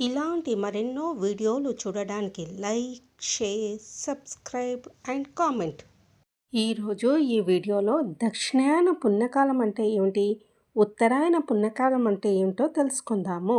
ఇలాంటి మరెన్నో వీడియోలు చూడడానికి like share subscribe and comment. ఈరోజు ఈ వీడియోలో దక్షిణాయన పుణ్యకాలం అంటే ఏమిటి? ఉత్తరాయణ పుణ్యకాలం అంటే ఏమిటో తెలుసుకుందాము.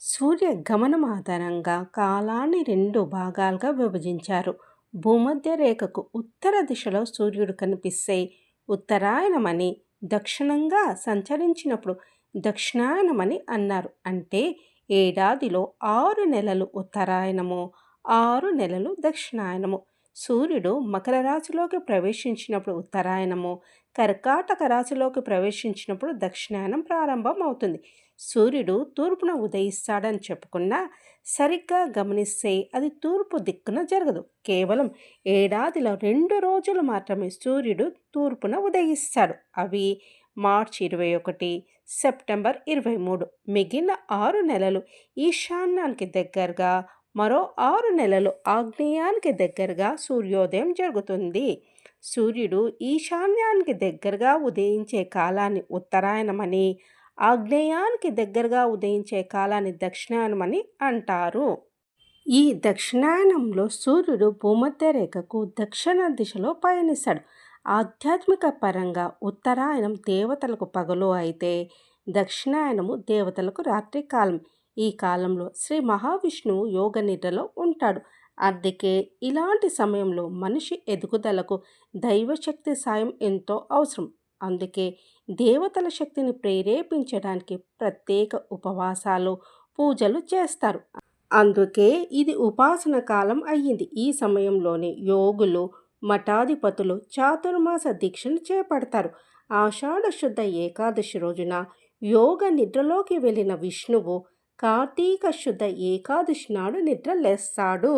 సూర్య గమనం ఆధారంగా కాలాన్ని రెండు భాగాలుగా విభజించారు. భూమధ్య రేఖకు ఉత్తర దిశలో సూర్యుడు కనిపిస్తే ఉత్తరాయణమని దక్షిణంగా సంచరించినప్పుడు దక్షిణాయనమని అన్నారు. అంటే ఏడాదిలో ఆరు నెలలు ఉత్తరాయణము ఆరు నెలలు దక్షిణాయనము. సూర్యుడు మకర రాశిలోకి ప్రవేశించినప్పుడు ఉత్తరాయణము కర్కాటక రాశిలోకి ప్రవేశించినప్పుడు దక్షిణాయనం ప్రారంభం అవుతుంది సూర్యుడు తూర్పున ఉదయిస్తాడని చెప్పుకున్నా సరిగ్గా గమనిస్తే అది తూర్పు దిక్కున జరగదు. కేవలం ఏడాదిలో రెండు రోజులు మాత్రమే సూర్యుడు తూర్పున ఉదయిస్తాడు. అవి మార్చ్ ఇరవై ఒకటి సెప్టెంబర్ ఇరవై మూడు. మిగిలిన ఆరు నెలలు ఈశాన్యానికి దగ్గరగా మరో ఆరు నెలలు ఆగ్నేయానికి దగ్గరగా సూర్యోదయం జరుగుతుంది. సూర్యుడు ఈశాన్యానికి దగ్గరగా ఉదయించే కాలాన్ని ఉత్తరాయణమని ఆగ్నేయానికి దగ్గరగా ఉదయించే కాలాన్ని దక్షిణాయనమని అంటారు. ఈ దక్షిణాయనంలో సూర్యుడు భూమధ్య రేఖకు దక్షిణ దిశలో పయనిస్తాడు. ఆధ్యాత్మిక పరంగా ఉత్తరాయణం దేవతలకు పగలు అయితే దక్షిణాయనము దేవతలకు రాత్రి కాలం. ఈ కాలంలో శ్రీ మహావిష్ణువు యోగ నిద్రలో ఉంటాడు. అందుకే ఇలాంటి సమయంలో మనిషి ఎదుగుదలకు దైవశక్తి సాయం ఎంతో అవసరం. అందుకే దేవతల శక్తిని ప్రేరేపించడానికి ప్రత్యేక ఉపవాసాలు పూజలు చేస్తారు. అందుకే ఇది ఉపాసన కాలం అయ్యింది. ఈ సమయంలోనే యోగులు మఠాధిపతులు చాతుర్మాస దీక్షను చేపడతారు. ఆషాఢ శుద్ధ ఏకాదశి రోజున యోగ నిద్రలోకి వెళ్ళిన విష్ణువు కార్తీక శుద్ధ ఏకాదశి నాడు నిద్ర లేస్తాడు.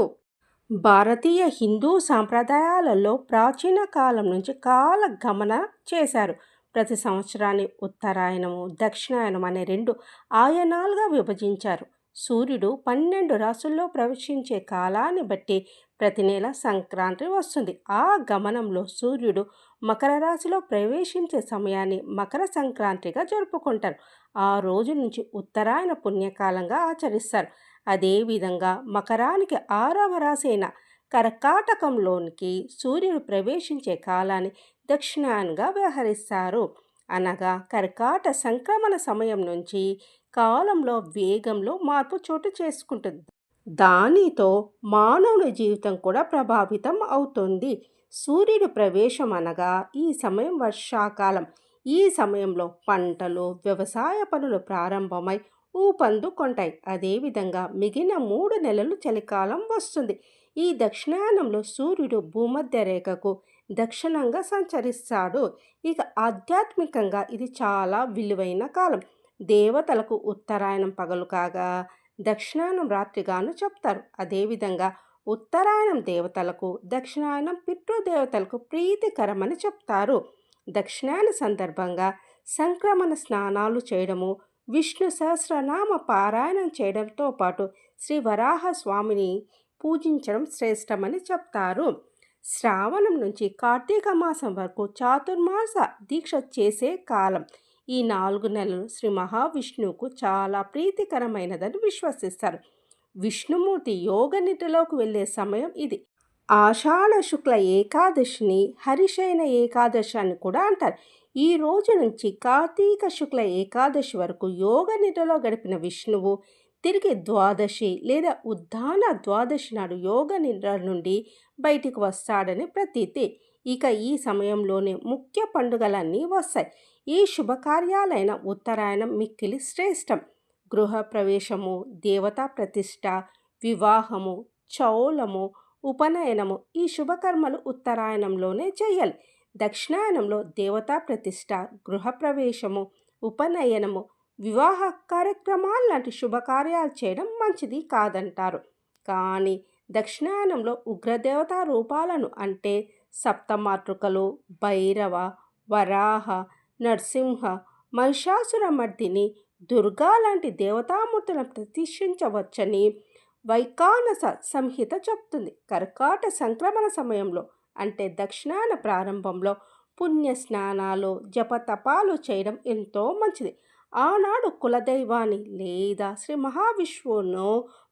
భారతీయ హిందూ సాంప్రదాయాలలో ప్రాచీన కాలం నుంచి కాల గమన చేశారు. ప్రతి సంవత్సరాన్ని ఉత్తరాయణము దక్షిణాయనం అనే రెండు ఆయనాలుగా విభజించారు. సూర్యుడు పన్నెండు రాసుల్లో ప్రవేశించే కాలాన్ని బట్టి ప్రతి నెల సంక్రాంతి వస్తుంది. ఆ గమనంలో సూర్యుడు మకర రాశిలో ప్రవేశించే సమయాన్ని మకర సంక్రాంతిగా జరుపుకుంటారు. ఆ రోజు నుంచి ఉత్తరాయణ పుణ్యకాలంగా ఆచరిస్తారు. అదేవిధంగా మకరానికి ఆరవ రాశి అయిన కర్కాటకంలోనికి సూర్యుడు ప్రవేశించే కాలాన్ని దక్షిణాయనగా వ్యవహరిస్తారు. అనగా కర్కాట సంక్రమణ సమయం నుంచి కాలంలో వేగంలో మార్పు చోటు చేసుకుంటుంది. దానితో మానవుని జీవితం కూడా ప్రభావితం అవుతుంది. సూర్యుడు ప్రవేశం అనగా ఈ సమయం వర్షాకాలం. ఈ సమయంలో పంటలు వ్యవసాయ పనులు ప్రారంభమై ఊపందుకుంటాయి అదేవిధంగా మిగిలిన మూడు నెలలు చలికాలం వస్తుంది. ఈ దక్షిణాయనంలో సూర్యుడు భూమధ్య రేఖకు దక్షిణంగా సంచరిస్తాడు. ఇక ఆధ్యాత్మికంగా ఇది చాలా విలువైన కాలం. దేవతలకు ఉత్తరాయణం పగలు కాగా దక్షిణాయనం రాత్రిగాను చెప్తారు. అదేవిధంగా ఉత్తరాయణం దేవతలకు దక్షిణాయనం పితృదేవతలకు ప్రీతికరమని చెప్తారు. దక్షిణాయన సందర్భంగా సంక్రమణ స్నానాలు చేయడము విష్ణు సహస్రనామ పారాయణం చేయడంతో పాటు శ్రీ వరాహ స్వామిని పూజించడం శ్రేష్టమని చెప్తారు. శ్రావణం నుంచి కార్తీక మాసం వరకు చాతుర్మాస దీక్ష చేసే కాలం. ఈ నాలుగు నెలలు శ్రీ మహావిష్ణువుకు చాలా ప్రీతికరమైనదని విశ్వసిస్తారు. విష్ణుమూర్తి యోగ నిద్రలోకి వెళ్ళే సమయం ఇది. ఆషాఢ శుక్ల ఏకాదశిని హరిశయన ఏకాదశి అని కూడా అంటారు. ఈ రోజు నుంచి కార్తీక శుక్ల ఏకాదశి వరకు యోగ నిద్రలో గడిపిన విష్ణువు తిరిగి ద్వాదశి లేదా ఉద్దాన ద్వాదశి నాడు యోగ నిద్ర నుండి బయటికి వస్తాడని ప్రతీతి. ఇక ఈ సమయంలోనే ముఖ్య పండుగలన్నీ వస్తాయి. ఈ శుభకార్యాలైన ఉత్తరాయణం మిక్కిలి శ్రేష్టం. గృహ ప్రవేశము దేవతా ప్రతిష్ట వివాహము చౌలము ఉపనయనము ఈ శుభకర్మలు ఉత్తరాయణంలోనే చేయాలి దక్షిణాయనంలో దేవతా ప్రతిష్ట గృహప్రవేశము ఉపనయనము వివాహ కార్యక్రమాలు లాంటి శుభకార్యాలు చేయడం మంచిది కాదంటారు. కానీ దక్షిణాయనంలో ఉగ్రదేవతా రూపాలను అంటే సప్తమాతృకలు భైరవ వరాహ నరసింహ మహిషాసురమర్దిని దుర్గా లాంటి దేవతామూర్తులను ప్రతిష్ఠించవచ్చని వైకానస సంహిత చెప్తుంది. కర్కాట సంక్రమణ సమయంలో అంటే దక్షిణాన ప్రారంభంలో పుణ్య స్నానాలు జపతపాలు చేయడం ఎంతో మంచిది. ఆనాడు కులదైవాన్ని లేదా శ్రీ మహావిష్ణువును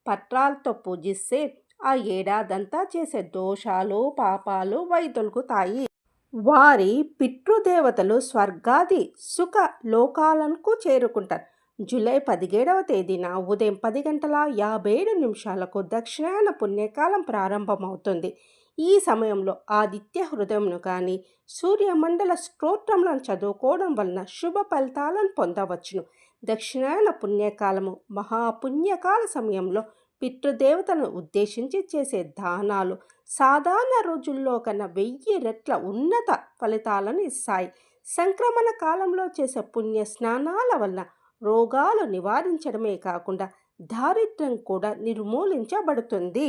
పత్రాలతో పూజిస్తే ఆ ఏడాదంతా చేసే దోషాలు పాపాలు వైదొలుగుతాయి. వారి పితృదేవతలు స్వర్గాది సుఖ లోకాలకు చేరుకుంటారు. జూలై పదిహేడవ తేదీన ఉదయం పది గంటల యాభై ఏడు నిమిషాలకు దక్షిణాయన పుణ్యకాలం ప్రారంభమవుతుంది. ఈ సమయంలో ఆదిత్య హృదయంను కానీ సూర్యమండల స్తోత్రములను చదువుకోవడం వలన శుభ ఫలితాలను పొందవచ్చును. దక్షిణాయన పుణ్యకాలము మహాపుణ్యకాల సమయంలో పితృదేవతను ఉద్దేశించి చేసే దానాలు సాధారణ రోజుల్లో కన్నా వెయ్యి రెట్ల ఉన్నత ఫలితాలను ఇస్తాయి. సంక్రమణ కాలంలో చేసే పుణ్య స్నానాల వలన రోగాలు నివారించడమే కాకుండా దారిద్ర్యం కూడా నిర్మూలించబడుతుంది.